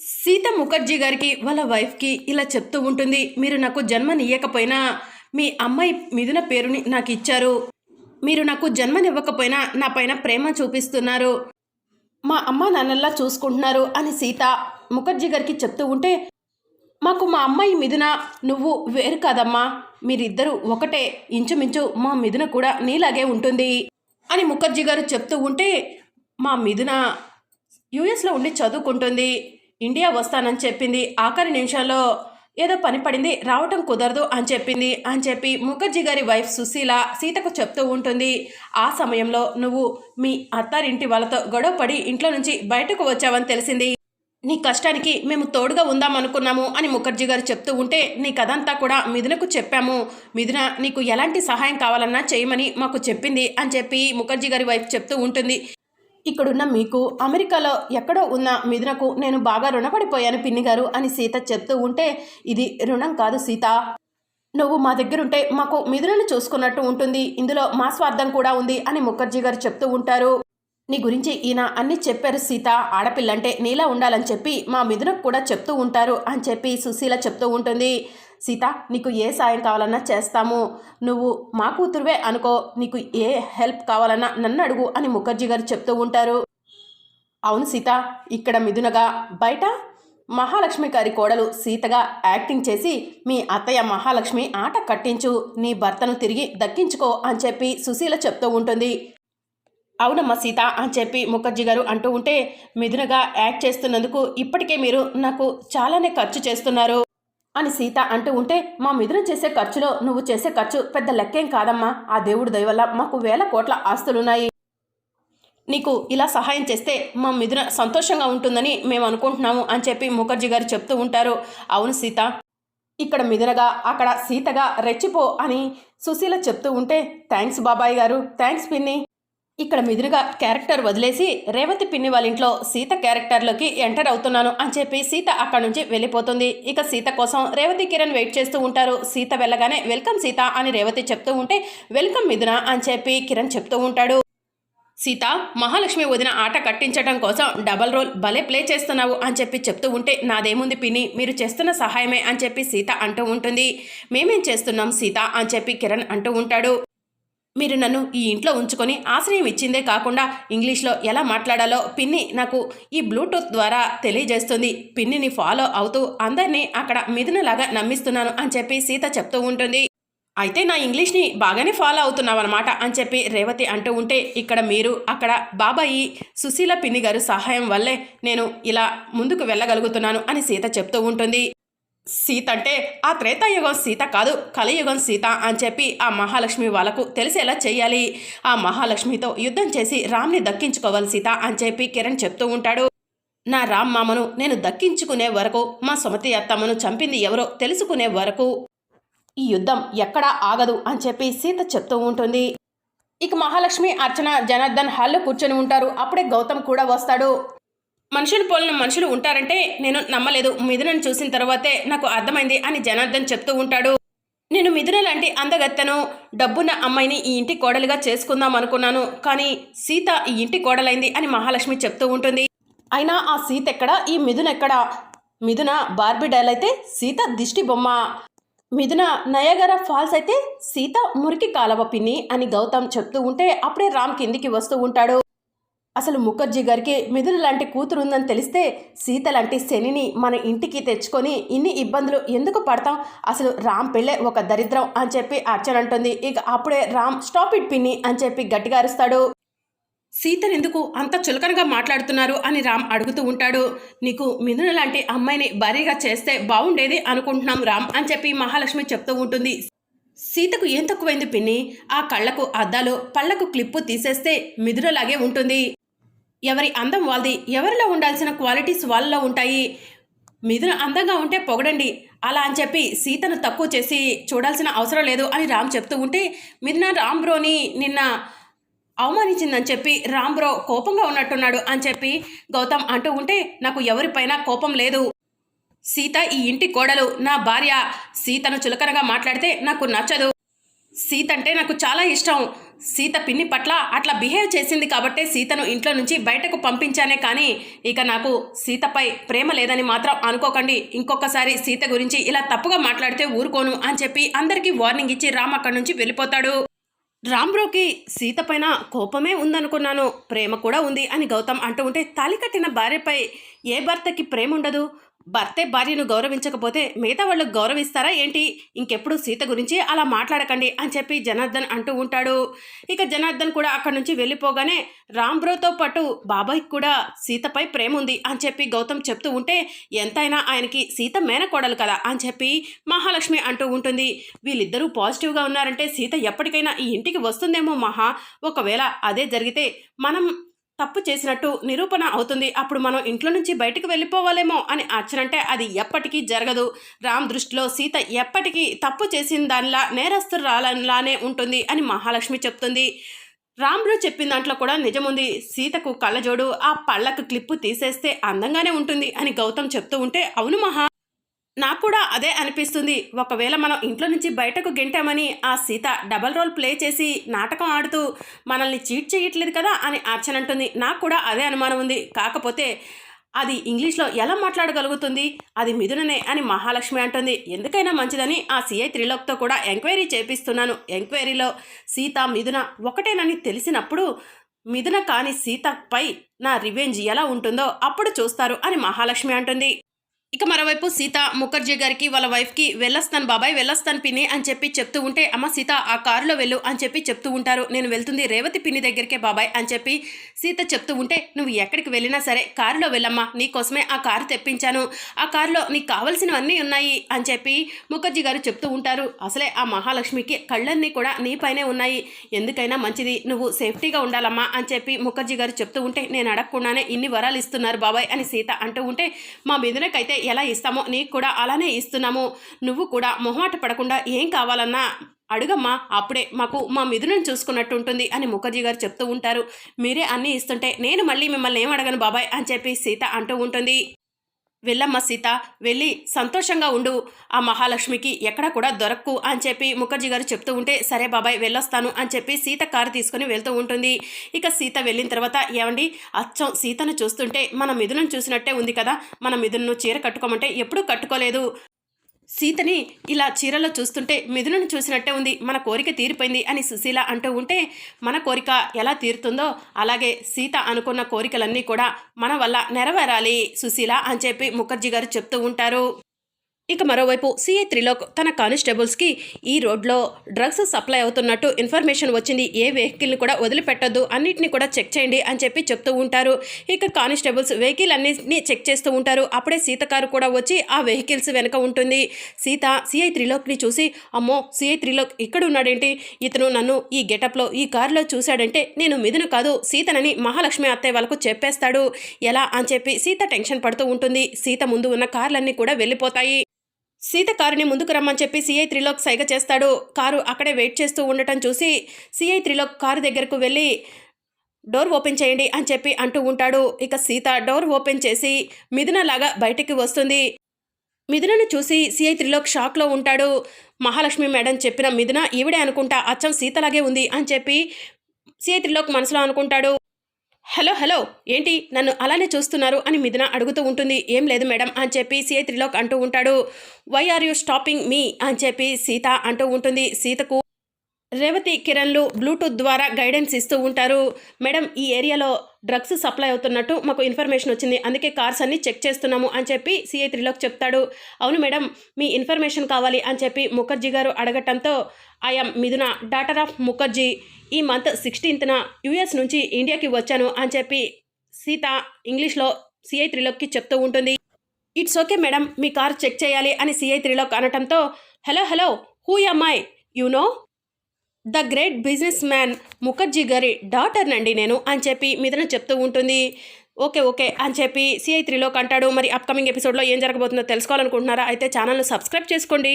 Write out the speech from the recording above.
సీత ముఖర్జీ గారికి వాళ్ళ వైఫ్కి ఇలా చెప్తూ ఉంటుంది. మీరు నాకు జన్మనియకపోయినా మీ అమ్మాయి మిథున పేరుని నాకు ఇచ్చారు. మీరు నాకు జన్మనివ్వకపోయినా నా పైన ప్రేమ చూపిస్తున్నారు. మా అమ్మ నాన్నల్లా చూసుకుంటున్నారు అని సీత ముఖర్జీ గారికి చెప్తూ ఉంటే మాకు మా అమ్మాయి మిథున నువ్వు వేరు కాదమ్మా. మీరిద్దరూ ఒకటే. ఇంచుమించు మా మిథున కూడా నీలాగే ఉంటుంది అని ముఖర్జీ గారు చెప్తూ ఉంటే మా మిథున యుఎస్లో ఉండి చదువుకుంటుంది. ఇండియా వస్తానని చెప్పింది. ఆఖరి నిమిషంలో ఏదో పని పడింది రావటం కుదరదు అని చెప్పింది. అని చెప్పి ముఖర్జీ గారి వైఫ్ సుశీల సీతకు చెప్తూ ఉంటుంది ఆ సమయంలో నువ్వు మీ అత్తారింటి వాళ్ళతో గొడవపడి ఇంట్లో నుంచి బయటకు వచ్చావని తెలిసింది. నీ కష్టానికి మేము తోడుగా ఉందాం అనుకున్నాము అని ముఖర్జీ గారు చెప్తూ ఉంటే నీ కథంతా కూడా మిథునకు చెప్పాము. మిథున నీకు ఎలాంటి సహాయం కావాలన్నా చేయమని మాకు చెప్పింది అని చెప్పి ముఖర్జీ గారి వైఫ్ చెప్తూ ఉంటుంది. ఇక్కడున్న మీకు అమెరికాలో ఎక్కడో ఉన్న మిథునకు నేను బాగా రుణపడిపోయాను పిన్ని గారు అని సీత చెప్తూ ఉంటే ఇది రుణం కాదు సీత. నువ్వు మా దగ్గరుంటే మాకు మిథునను చూసుకున్నట్టు ఉంటుంది ఇందులో మా స్వార్థం కూడా ఉంది అని ముఖర్జీ గారు చెప్తూ ఉంటారు. నీ గురించి ఈయన అన్ని చెప్పారు సీత. ఆడపిల్లంటే నీలా ఉండాలని చెప్పి మా మిథునకు కూడా చెప్తూ ఉంటారు అని చెప్పి సుశీల చెప్తూ ఉంటుంది. సీత నీకు ఏ సాయం కావాలన్నా చేస్తాము. నువ్వు మా కూతురువే అనుకో నీకు ఏ హెల్ప్ కావాలన్నా నన్ను అడుగు అని ముఖర్జీ గారు చెప్తూ ఉంటారు. అవును సీత ఇక్కడ మిథునగా బయట మహాలక్ష్మి గారి కోడలు సీతగా యాక్టింగ్ చేసి మీ అత్తయ్య మహాలక్ష్మి ఆట కట్టించు నీ భర్తను తిరిగి దక్కించుకో అని చెప్పి సుశీల చెప్తూ ఉంటుంది. అవునమ్మా సీత అని చెప్పి ముఖర్జీ గారు అంటూ ఉంటే మిథునగా యాక్ట్ చేస్తున్నందుకు ఇప్పటికే మీరు నాకు చాలానే ఖర్చు చేస్తున్నారు. అని సీత అంటూ ఉంటే మా మిథున చేసే ఖర్చులో నువ్వు చేసే ఖర్చు పెద్ద లెక్కేం కాదమ్మా. ఆ దేవుడి దయవల్ల మాకు వేల కోట్ల ఆస్తులున్నాయి. నీకు ఇలా సహాయం చేస్తే మా మిథున సంతోషంగా ఉంటుందని మేము అనుకుంటున్నాము అని చెప్పి ముఖర్జీ గారు చెప్తూ ఉంటారు. అవును సీత. ఇక్కడ మిథునగా అక్కడ సీతగా రెచ్చిపో అని సుశీల చెప్తూ ఉంటే థ్యాంక్స్ బాబాయ్ గారు. థ్యాంక్స్ పిన్ని. ఇక్కడ మిదురుగా క్యారెక్టర్ వదిలేసి రేవతి పిన్ని వాళ్ళ ఇంట్లో సీత క్యారెక్టర్లోకి ఎంటర్ అవుతున్నాను అని చెప్పి సీత అక్కడ నుంచి వెళ్ళిపోతుంది. ఇక సీత కోసం రేవతి కిరణ్ వెయిట్ చేస్తూ ఉంటారు. సీత వెళ్ళగానే వెల్కమ్ సీత అని రేవతి చెప్తూ ఉంటే వెల్కమ్ మిథున అని చెప్పి కిరణ్ చెప్తూ ఉంటాడు. సీత మహాలక్ష్మి వదిన ఆట కట్టించడం కోసం డబల్ రోల్ భలే ప్లే చేస్తున్నావు అని చెప్పి చెప్తూ ఉంటే నాదేముంది పిన్ని మీరు చేస్తున్న సహాయమే అని చెప్పి సీత అంటూ ఉంటుంది. మేమేం చేస్తున్నాం సీత అని చెప్పి కిరణ్ అంటూ ఉంటాడు. మీరు నన్ను ఈ ఇంట్లో ఉంచుకొని ఆశ్రయం ఇచ్చిందే కాకుండా ఇంగ్లీష్లో ఎలా మాట్లాడాలో పిన్ని నాకు ఈ బ్లూటూత్ ద్వారా తెలియజేస్తుంది. పిన్నిని ఫాలో అవుతూ అందరినీ అక్కడ మిథునలాగా నమ్మిస్తున్నాను అని చెప్పి సీత చెప్తూ ఉంటుంది. అయితే నా ఇంగ్లీష్ని బాగానే ఫాలో అవుతున్నావు అనమాట అని చెప్పి రేవతి అంటూ ఉంటే ఇక్కడ మీరు అక్కడ బాబాయి సుశీల పిన్ని గారు సహాయం వల్లే నేను ఇలా ముందుకు వెళ్ళగలుగుతున్నాను అని సీత చెప్తూ ఉంటుంది. సీత అంటే ఆ త్రేతాయుగం సీత కాదు కలియుగం సీత అని చెప్పి ఆ మహాలక్ష్మి వాళ్ళకు తెలిసేలా చేయాలి ఆ మహాలక్ష్మితో యుద్ధం చేసి రామ్ని దక్కించుకోవాలి సీత అని చెప్పి కిరణ్ చెప్తూ ఉంటాడు. నా రామ్ మామను నేను దక్కించుకునే వరకు మా సుమతి అత్తమ్మను చంపింది ఎవరో తెలుసుకునే వరకు ఈ యుద్ధం ఎక్కడా ఆగదు అని చెప్పి సీత చెప్తూ ఉంటుంది. ఇక మహాలక్ష్మి అర్చన జనార్దన్ హాల్లో కూర్చొని ఉంటారు. అప్పుడే గౌతమ్ కూడా వస్తాడు. మనుషులు పోలిన మనుషులు ఉంటారంటే నేను నమ్మలేదు. మిథునను చూసిన తర్వాతే నాకు అర్థమైంది అని జనార్దన్ చెప్తూ ఉంటాడు. నేను మిథున లాంటి అందగత్తెను డబ్బున్న అమ్మాయిని ఈ ఇంటి కోడలుగా చేసుకుందాం అనుకున్నాను. కానీ సీత ఈ ఇంటి కోడలైంది అని మహాలక్ష్మి చెప్తూ ఉంటుంది. అయినా ఆ సీత ఎక్కడ? ఈ మిథున ఎక్కడ? మిథున బార్బీ డైల్ అయితే సీత దిష్టి బొమ్మ. మిథున నయగర ఫాల్స్ అయితే సీత మురికి కాలవ పిన్ని అని గౌతమ్ చెప్తూ ఉంటే అప్పుడే రామ్ కిందికి వస్తూ ఉంటాడు. అసలు ముఖర్జీ గారికి మిథున లాంటి కూతురు ఉందని తెలిస్తే సీత లాంటి శనిని మన ఇంటికి తెచ్చుకొని ఇన్ని ఇబ్బందులు ఎందుకు పడతాం? అసలు రామ్ పెళ్ళే ఒక దరిద్రం అని చెప్పి అర్చన అంటుంది. ఇక అప్పుడే రామ్ స్టాప్ ఇట్ పిన్ని అని చెప్పి గట్టిగా అరుస్తాడు. సీతనెందుకు అంత చులకనగా మాట్లాడుతున్నారు అని రామ్ అడుగుతూ ఉంటాడు. నీకు మిథున లాంటి అమ్మాయిని భారీగా చేస్తే బాగుండేది అనుకుంటున్నాం రామ్ అని చెప్పి మహాలక్ష్మి చెప్తూ ఉంటుంది. సీతకు ఏం తక్కువైంది పిన్ని? ఆ కళ్ళకు అద్దాలు పళ్ళకు క్లిప్పు తీసేస్తే మిథునలాగే ఉంటుంది. ఎవరి అందం వాళ్ళది. ఎవరిలో ఉండాల్సిన క్వాలిటీస్ వాళ్ళలో ఉంటాయి. మిథున అందంగా ఉంటే పొగడండి. అలా అని చెప్పి సీతను తక్కువ చేసి చూడాల్సిన అవసరం లేదు అని రామ్ చెప్తూ ఉంటే మిథున రామ్ బ్రోని నిన్న అవమానించిందని చెప్పి రామ్ బ్రో కోపంగా ఉన్నట్టున్నాడు అని చెప్పి గౌతమ్ అంటూ ఉంటే నాకు ఎవరిపైన కోపం లేదు. సీత ఈ ఇంటి కోడలు. నా భార్య సీతను చులకనగా మాట్లాడితే నాకు నచ్చదు. సీత అంటే నాకు చాలా ఇష్టం. సీత పిన్ని పట్ల అట్లా బిహేవ్ చేసింది కాబట్టే సీతను ఇంట్లో నుంచి బయటకు పంపించానే కానీ ఇక నాకు సీతపై ప్రేమ లేదని మాత్రం అనుకోకండి. ఇంకొకసారి సీత గురించి ఇలా తప్పుగా మాట్లాడితే ఊరుకోను అని చెప్పి అందరికీ వార్నింగ్ ఇచ్చి రామ్ అక్కడి నుంచి వెళ్ళిపోతాడు. రామ్బ్రోకి సీత పైన కోపమే ఉందనుకున్నాను. ప్రేమ కూడా ఉంది అని గౌతమ్ అంటూ ఉంటే తాలి కట్టిన భార్యపై ఏ భర్తకి ప్రేమ ఉండదు? భర్తే భార్యను గౌరవించకపోతే మిగతా వాళ్ళు గౌరవిస్తారా ఏంటి? ఇంకెప్పుడు సీత గురించి అలా మాట్లాడకండి అని చెప్పి జనార్దన్ అంటూ ఉంటాడు. ఇక జనార్దన్ కూడా అక్కడి నుంచి వెళ్ళిపోగానే రాంబ్రోతో పాటు బాబాయ్కి కూడా సీతపై ప్రేమ ఉంది అని చెప్పి గౌతమ్ చెప్తూ ఉంటే ఎంతైనా ఆయనకి సీత మేనకోడలు కదా అని చెప్పి మహాలక్ష్మి అంటూ ఉంటుంది. వీళ్ళిద్దరూ పాజిటివ్గా ఉన్నారంటే సీత ఎప్పటికైనా ఈ ఇంటికి వస్తుందేమో మహా. ఒకవేళ అదే జరిగితే మనం తప్పు చేసినట్టు నిరూపణ అవుతుంది. అప్పుడు మనం ఇంట్లో నుంచి బయటకు వెళ్ళిపోవాలేమో అని అర్చనంటే అది ఎప్పటికీ జరగదు. రామ్ దృష్టిలో సీత ఎప్పటికీ తప్పు చేసిన దానిలా నేరస్తురాలలానే ఉంటుంది అని మహాలక్ష్మి చెప్తుంది. రామ్లో చెప్పిన దాంట్లో కూడా నిజముంది సీతకు కళ్ళజోడు ఆ పళ్ళకు క్లిప్పు తీసేస్తే అందంగానే ఉంటుంది అని గౌతమ్ చెప్తూ ఉంటే అవును మహా నాకు కూడా అదే అనిపిస్తుంది. ఒకవేళ మనం ఇంట్లో నుంచి బయటకు గెంటామని ఆ సీత డబల్ రోల్ ప్లే చేసి నాటకం ఆడుతూ మనల్ని చీట్ చేయట్లేదు కదా అని ఆర్చన అంటుంది. నాకు కూడా అదే అనుమానం ఉంది. కాకపోతే అది ఇంగ్లీష్లో ఎలా మాట్లాడగలుగుతుంది? అది మిథుననే అని మహాలక్ష్మి అంటుంది. ఎందుకైనా మంచిదని ఆ సిఐ త్రిలోక్తో కూడా ఎంక్వైరీ చేపిస్తున్నాను. ఎంక్వైరీలో సీత మిథున ఒకటేనని తెలిసినప్పుడు మిథున కాని సీతపై నా రివెంజ్ ఎలా ఉంటుందో అప్పుడు చూస్తారు అని మహాలక్ష్మి అంటుంది. ఇక మరోవైపు సీత ముఖర్జీ గారికి వాళ్ళ వైఫ్కి వెళ్ళొస్తాను బాబాయ్ వెళ్ళొస్తాను పిన్ని అని చెప్పి చెప్తూ ఉంటే అమ్మ సీత ఆ కారులో వెళ్ళు అని చెప్పి చెప్తూ ఉంటారు. నేను వెళ్తుంది రేవతి పిన్ని దగ్గరికే బాబాయ్ అని చెప్పి సీత చెప్తూ ఉంటే నువ్వు ఎక్కడికి వెళ్ళినా సరే కారులో వెళ్ళమ్మా నీకోసమే ఆ కారు తెప్పించాను. ఆ కారులో నీకు కావలసినవన్నీ ఉన్నాయి అని చెప్పి ముఖర్జీ గారు చెప్తూ ఉంటారు. అసలే ఆ మహాలక్ష్మికి కళ్ళన్నీ కూడా నీపైనే ఉన్నాయి. ఎందుకైనా మంచిది నువ్వు సేఫ్టీగా ఉండాలమ్మా అని చెప్పి ముఖర్జీ గారు చెప్తూ ఉంటే నేను అడగకుండానే ఇన్ని వరాలు ఇస్తున్నారు బాబాయ్ అని సీత అంటూ ఉంటే మా మిథునకైతే ఎలా ఇస్తామో నీకు కూడా అలానే ఇస్తున్నాము. నువ్వు కూడా మొహమాట పడకుండా ఏం కావాలన్నా అడుగమ్మా అప్పుడే మాకు మా మిథునను చూసుకున్నట్టు ఉంటుంది అని ముఖర్జీ గారు చెప్తూ ఉంటారు. మీరే అన్నీ ఇస్తుంటే నేను మళ్ళీ మిమ్మల్ని ఏం అడగను బాబాయ్ అని చెప్పి సీత అంటూ ఉంటుంది. వెళ్ళమ్మ సీత వెళ్ళి సంతోషంగా ఉండు. ఆ మహాలక్ష్మికి ఎక్కడ కూడా దొరక్కు అని చెప్పి ముఖర్జీ గారు చెప్తూ ఉంటే సరే బాబాయ్ వెళ్ళొస్తాను అని చెప్పి సీత కారు తీసుకుని వెళ్తూ ఉంటుంది. ఇక సీత వెళ్ళిన తర్వాత ఏమండి అచ్చం సీతను చూస్తుంటే మన మిథునం చూసినట్టే ఉంది కదా. మన మిథును చీర కట్టుకోమంటే ఎప్పుడూ కట్టుకోలేదు. సీతని ఇలా చీరలో చూస్తుంటే మిథునను చూసినట్టే ఉంది మన కోరిక తీరిపోయింది అని సుశీల అంటూ ఉంటే మన కోరిక ఎలా తీరుతుందో అలాగే సీత అనుకున్న కోరికలన్నీ కూడా మన వల్ల నెరవేరాలి సుశీల అని చెప్పి ముఖర్జీ గారు చెప్తూ ఉంటారు. ఇక మరోవైపు సిఐ త్రిలోక్ తన కానిస్టేబుల్స్కి ఈ రోడ్లో డ్రగ్స్ సప్లై అవుతున్నట్టు ఇన్ఫర్మేషన్ వచ్చింది. ఏ వెహికల్ని కూడా వదిలిపెట్టద్దు అన్నిటిని కూడా చెక్ చేయండి అని చెప్పి చెప్తూ ఉంటారు. ఇక కానిస్టేబుల్స్ వెహికల్ అన్నిటిని చెక్ చేస్తూ ఉంటారు. అప్పుడే సీత కారు కూడా వచ్చి ఆ వెహికల్స్ వెనుక ఉంటుంది. సీత సిఐ త్రిలోక్ని చూసి అమ్మో సిఐ త్రిలోక్ ఇక్కడ ఉన్నాడేంటి ఇతను నన్ను ఈ గెటప్లో ఈ కారులో చూశాడంటే నేను మిథును కాదు సీతనని మహాలక్ష్మి అత్తయ్య వాళ్ళకు చెప్పేస్తాడు. ఎలా? అని చెప్పి సీత టెన్షన్ పడుతూ ఉంటుంది. సీత ముందు ఉన్న కార్లన్నీ కూడా వెళ్ళిపోతాయి. సీత కారుని ముందుకు రమ్మని చెప్పి సిఐ త్రిలోక్ సైగ చేస్తాడు. కారు అక్కడే వెయిట్ చేస్తూ ఉండటం చూసి సిఐ త్రిలోక్ కారు దగ్గరకు వెళ్ళి డోర్ ఓపెన్ చేయండి అని చెప్పి అంటూ ఉంటాడు. ఇక సీత డోర్ ఓపెన్ చేసి మిథునలాగా బయటికి వస్తుంది. మిథునను చూసి సిఐ త్రిలోక్ షాక్లో ఉంటాడు. మహాలక్ష్మి మేడం చెప్పిన మిథున ఈవిడే అనుకుంటా అచ్చం సీతలాగే ఉంది అని చెప్పి సిఐ త్రిలోక్ మనసులో అనుకుంటాడు. హలో హలో ఏంటి నన్ను అలానే చూస్తున్నారు అని మిథున అడుగుతూ ఉంటుంది. ఏం లేదు మేడం అని చెప్పి సిఐ త్రిలోక్ అంటూ ఉంటాడు. Why are you stopping me అని చెప్పి సీత అంటూ ఉంటుంది. సీతకు రేవతి కిరణ్లు బ్లూటూత్ ద్వారా గైడెన్స్ ఇస్తూ ఉంటారు. మేడం ఈ ఏరియాలో డ్రగ్స్ సప్లై అవుతున్నట్టు మాకు ఇన్ఫర్మేషన్ వచ్చింది. అందుకే కార్స్ అన్ని చెక్ చేస్తున్నాము అని చెప్పి సిఐ త్రిలోక్ చెప్తాడు. అవును మేడం మీ ఇన్ఫర్మేషన్ కావాలి అని చెప్పి ముఖర్జీ గారు అడగటంతో I am Mithuna daughter of Mukherjee. ఈ మంత్ సిక్స్టీన్త్న యుఎస్ నుంచి ఇండియాకి వచ్చాను అని చెప్పి సీత ఇంగ్లీష్లో సిఐ త్రిలోక్కి చెప్తూ ఉంటుంది. ఇట్స్ ఓకే మేడం మీ కార్ చెక్ చేయాలి అని CI Trilok అనటంతో hello hello who I? You know? The great businessman Mukherjee గారి డాటర్ నండి నేను అని చెప్పి మిథున చెప్తూ ఉంటుంది. ఓకే ఓకే అని చెప్పి సిఐ త్రీలోకి అంటాడు. మరి అప్కమింగ్ ఎపిసోడ్లో ఏం జరగబోతుందో తెలుసుకోవాలనుకుంటున్నారా? అయితే ఛానల్ను సబ్స్క్రైబ్ చేసుకోండి.